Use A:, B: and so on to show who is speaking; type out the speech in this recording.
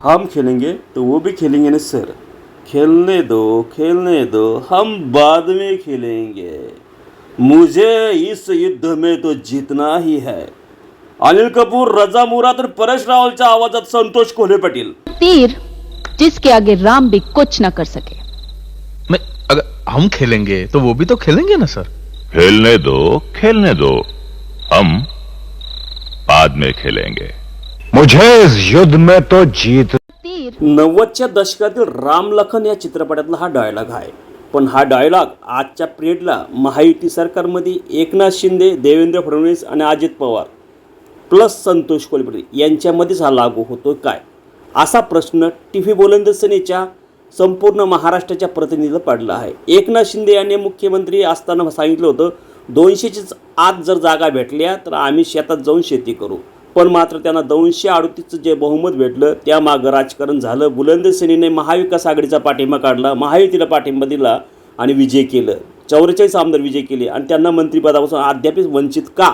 A: हम खेलेंगे तो वो भी खेलेंगे ना सर। खेलने दो खेलने दो हम बाद में खेलेंगे। मुझे इस युद्ध में तो जीतना ही है। अनिल कपूर रजा मुराद आणि परेश रावलच्या आवाजात संतोष कोल्हे पाटील।
B: तीर जिसके आगे राम भी कुछ ना कर सके।
C: मैं अगर हम खेलेंगे तो वो भी तो खेलेंगे ना सर।
D: खेलने दो खेलने दो। हम बाद में खेलेंगे।
E: मुझे इस युद्ध में तो जीत
A: नव्वदच्या दशकातील रामलखन या चित्रपटातला हा डायलॉग आहे. पण हा डायलॉग आजच्या पिरियडला महायुती सरकारमध्ये एकनाथ शिंदे देवेंद्र फडणवीस आणि अजित पवार प्लस संतोष कोल्हे यांच्यामध्येच हा लागू होतो काय? असा प्रश्न टी व्ही बोलंदसेनेच्या संपूर्ण महाराष्ट्राच्या प्रतिनिधीला पडला आहे. एकनाथ शिंदे यांनी मुख्यमंत्री असताना सांगितलं होतं दोनशेचीच आत जर जागा भेटल्या तर आम्ही शेतात जाऊन शेती करू. पण मात्र त्यांना दोनशे अडतीसचं जे बहुमत भेटलं त्यामागं राजकारण झालं. बुलंद सेनेने महाविकास आघाडीचा पाठिंबा काढला महायुतीला पाठिंबा दिला आणि विजय केलं. चौवेचाळीस आमदार विजय केले आणि त्यांना मंत्रिपदापासून अद्यापच वंचित का?